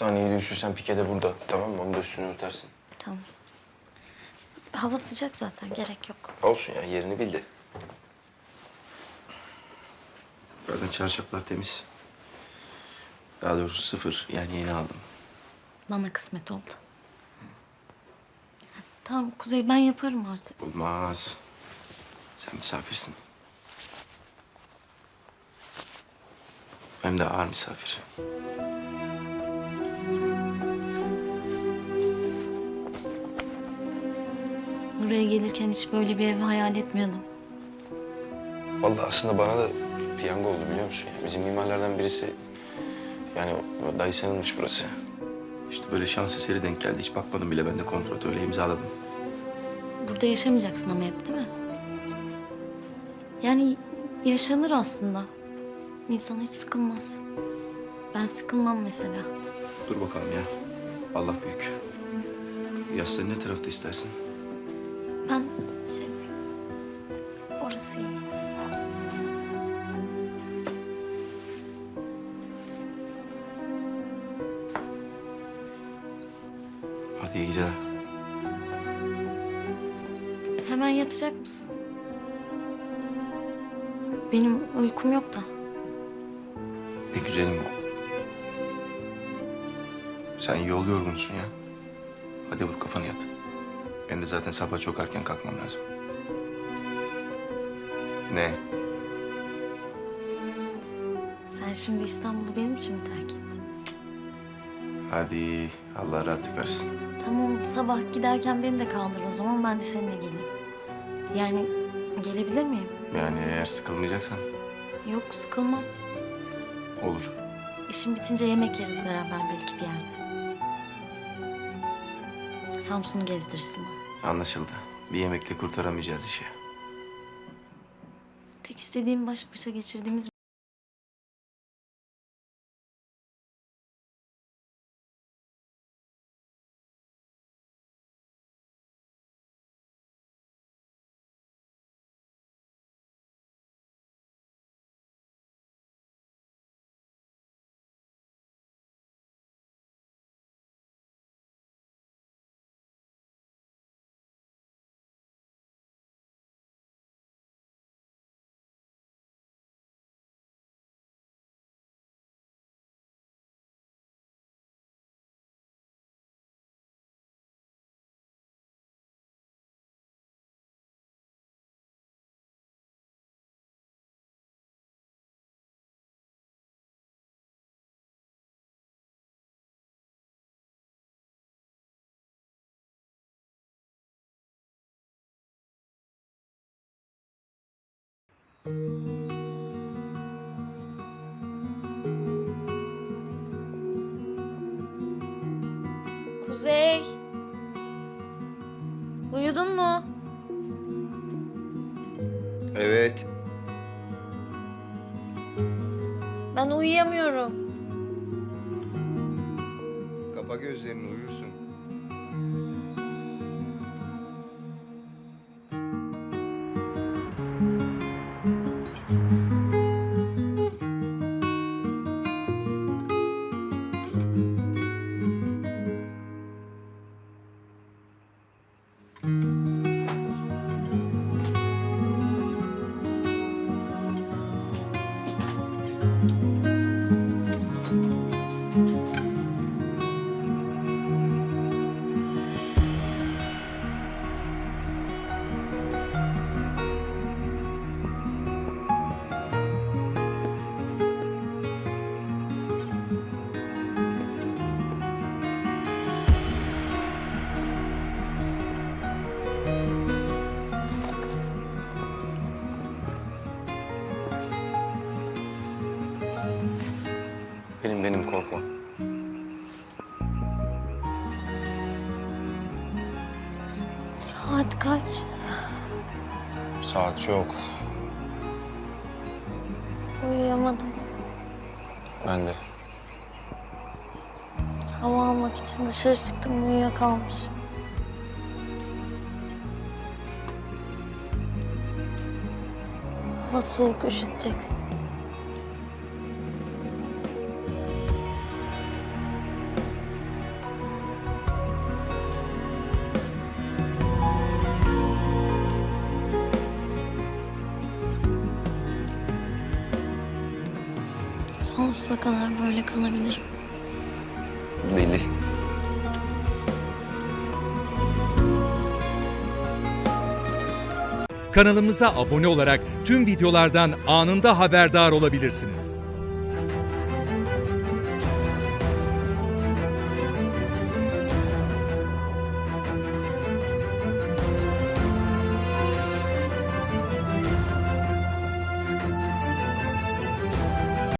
Daha iyi üşürsen pike de burada. Tamam mı? Onu da üstünü örtersin. Tamam. Hava sıcak zaten gerek yok. Olsun ya yerini bildi. Zaten çarşaflar temiz. Daha doğrusu sıfır. Yani yeni aldım. Bana kısmet oldu. Tamam Kuzey ben yaparım artık. Olmaz. Sen misafirsin. Hem de ağır misafir. Buraya gelirken hiç böyle bir ev hayal etmiyordum. Vallahi aslında bana da piyango oldu biliyor musun? ya? Bizim mimarlardan birisi... Yani dayısınınmış burası. İşte böyle şans eseri denk geldi. Hiç bakmadım bile ben de kontratı öyle imzaladım. Burada yaşamayacaksın ama hep değil mi? Yani yaşanır aslında. İnsan hiç sıkılmaz. Ben sıkılmam mesela. Dur bakalım ya. Allah büyük. Yastığı ne tarafta istersin? Hadi iyi geceler. Hemen yatacak mısın? Benim uykum yok da. Ne güzelim. Sen yol yorgunsun ya. Hadi vur kafanı yat. Ben de zaten sabah çok erken kalkmam lazım. Ne? Sen şimdi İstanbul'u benim için mi terk ettin? Hadi Allah rahatlık versin. Tamam sabah giderken beni de kaldır o zaman ben de seninle geleyim. Yani gelebilir miyim? Yani eğer sıkılmayacaksan Yok sıkılmam. olur. İşim bitince yemek yeriz beraber belki bir yerde. Samsun'u gezdirirsin bana. Anlaşıldı. Bir yemekle kurtaramayacağız işi. Tek istediğim baş başa geçirdiğimiz Kuzey. Uyudun mu? Evet. Ben uyuyamıyorum. Kapa gözlerini uyursun. Benim benim korkma. Saat kaç? Saat çok. Uyuyamadım. Ben de. Hava almak için dışarı çıktım uyuyakalmışım. Hava soğuk üşüteceksin. Sonsuza kadar böyle kalabilirim. Deli. Kanalımıza abone olarak tüm videolardan anında haberdar olabilirsiniz.